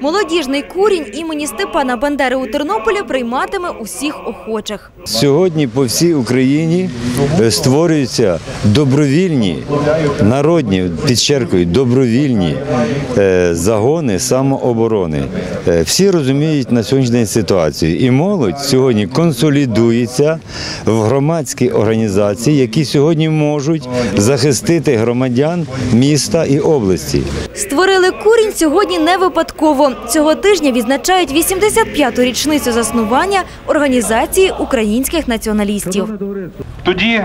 Молодіжний курінь імені Степана Бандери у Тернополі прийматиме усіх охочих. Сьогодні по всій Україні е, створюються добровільні, народні, підчеркую, добровільні е, загони самооборони. Е, Всі розуміють на сьогоднішній день ситуацію. І молодь сьогодні консолідується в громадські організації, які сьогодні можуть захистити громадян міста і області. Створили курінь сьогодні не випадково. Цього тижня відзначають 85-ту річницю заснування організації українських націоналістів. Тоді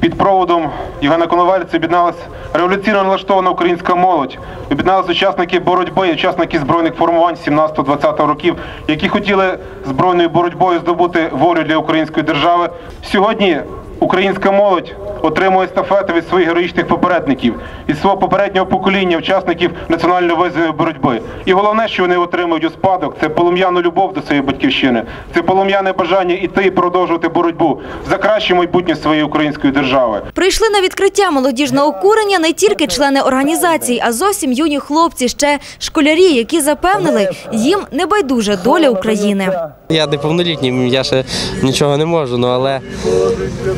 під проводом Євгена Коновальця об'єдналась революційно налаштована українська молодь, об'єдналися учасники боротьби, учасники збройних формувань 17-20 років, які хотіли збройною боротьбою здобути волю для української держави. Сьогодні українська молодь отримує естафету від своїх героїчних попередників, від свого попереднього покоління учасників національної визвольної боротьби. І головне, що вони отримують у спадок, це полум'яну любов до своєї батьківщини, це полум'яне бажання іти і продовжувати боротьбу за краще майбутнє своєї української держави. Прийшли на відкриття молодіжного курення не тільки члени організації, а зовсім юні хлопці, ще школярі, які запевнили, їм не байдужа доля України. Я неповнолітній, я ще нічого не можу, ну але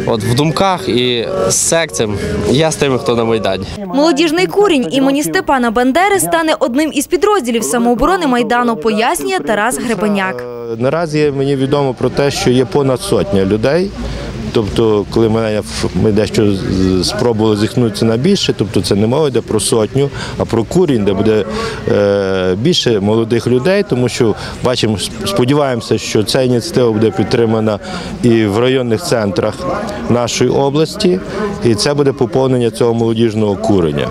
от в думках і з серцем я з тими, хто на Майдані. Молодіжний курінь імені Степана Бандери стане одним із підрозділів самооборони Майдану, пояснює Тарас Гребеняк. Е, Наразі мені відомо про те, що є понад сотня людей. Тобто, коли ми, ми дещо спробували зіхнутися на більше, тобто це не мова йде про сотню, а про курінь, де буде е, більше молодих людей, тому що бачимо, сподіваємося, що ця ініціатива буде підтримана і в районних центрах нашої області, і це буде поповнення цього молодіжного куреня.